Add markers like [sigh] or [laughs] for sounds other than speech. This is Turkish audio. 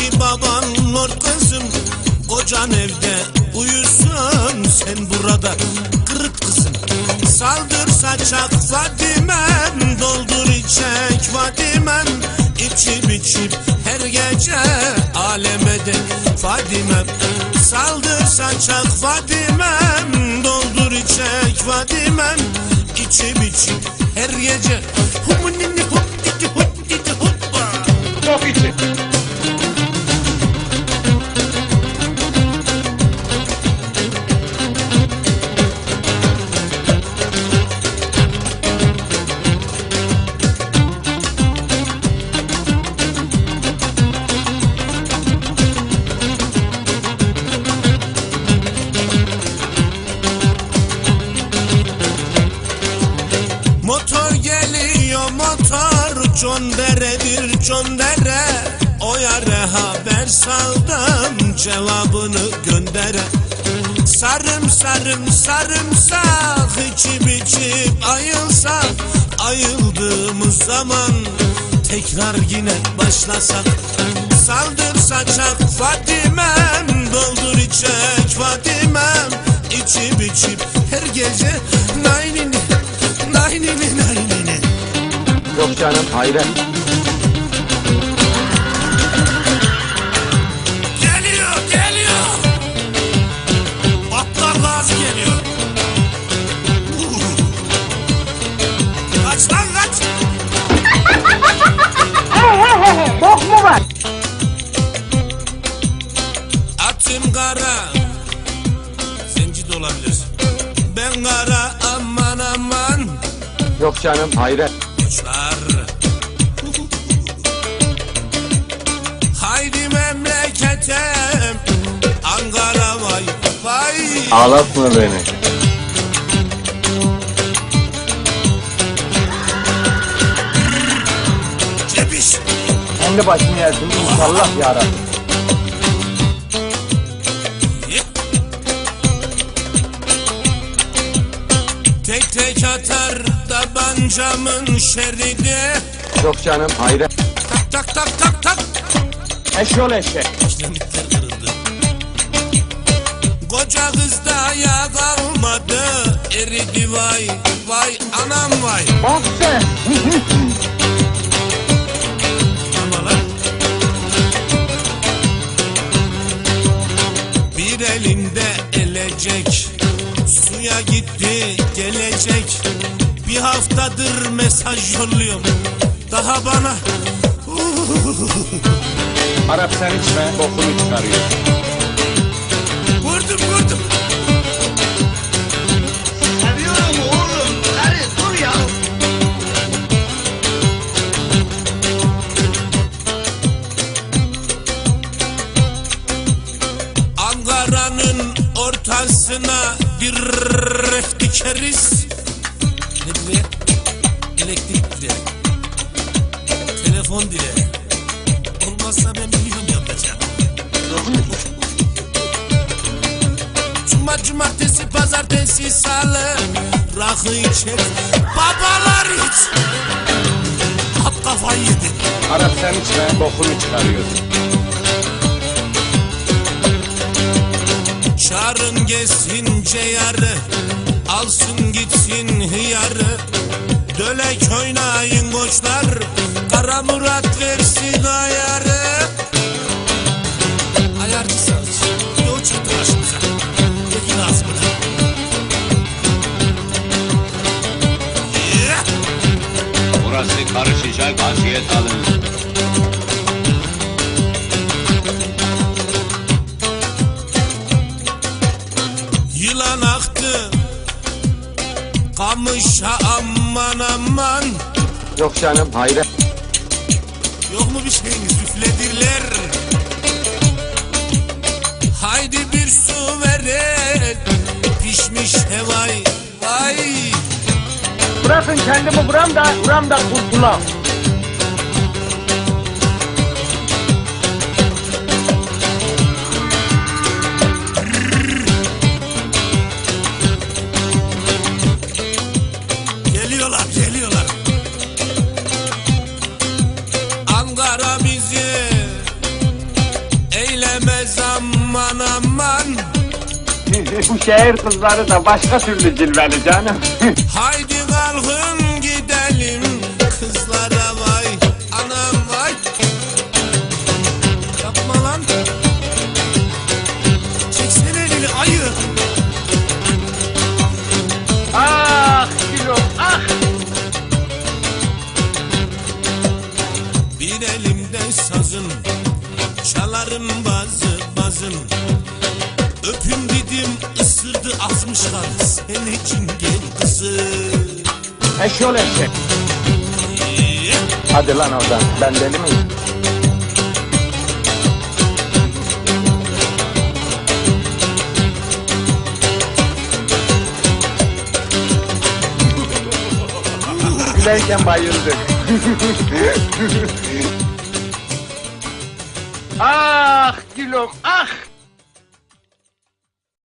baban lord kızım Kocan evde uyusun sen burada kırık kızım. Saldır saçak Fadimem doldur içek Fadimem içip içip her gece aleme de Fadimem Saldır saçak Fadimem doldur içek Fadimem içip içip her gece Humunini hop didi hop didi hoppa Çok içi. Motor Conderedir condere O yare haber saldım Cevabını göndere. Sarım sarım sarımsak içip içip ayılsak Ayıldığımız zaman Tekrar yine başlasak Saldır saçak Fadimem Doldur içek Fadimem İçip içip her gece canım hayret. Geliyor geliyor Atlar gazi geliyor Kaç lan kaç Bok mu var? Atım kara Zenci de olabilir Ben kara aman aman Yok canım hayret. Ağlatma beni. Cebiş Kendi başını yersin inşallah yarabbim. Tek tek atar tabancamın şeridi Yok canım hayret. Tak tak tak tak tak Eşyol eşek. Kiremitler kırıldı Koca kızda ayağa kalmadı. Eridi vay vay anam vay. Bak sen. Ama lan. Bir elinde elecek Suya gitti gelecek. Bir haftadır mesaj yolluyorum Daha bana. Arap sen içme bokunu çıkarıyor. Ankara'nın ortasına bir dikeriz. Ne? Elektrik direği. Telefon direği. Olmazsa ben biliyorum yapacağım. Cuma, cumartesi, pazartesi, salı. Rakı içer, babalar iç. Hap kafayı yedi. Arap sen içme bokunu çıkarıyor. Çağırın gelsin ceyarı Alsın gitsin hıyarı. Dölek oynayın koçlar Kara Murat versin ayarı vaziyet alın. Yılan aktı Kamışa aman aman Yok canım hayret. Yok mu bir şeyiniz üfledirler Haydi bir su verin Pişmiş hevay Vay Bırakın kendimi buram da buram da kurtulam. Bu şehir kızları da başka türlü cilveli canım. [laughs] Haydi kalkın gidelim Kızlara vay Anam vay Yapma lan Çeksene elini ayı ah kilo ah. Bir elimde sazın Çalarım bazı bazın Öpün dedim ısırdı asmışlar Sen için gel kızım Eşyol eşek. Hadi lan oradan. Ben deli miyim? Gülerken bayıldık. [laughs] ah kilo ah.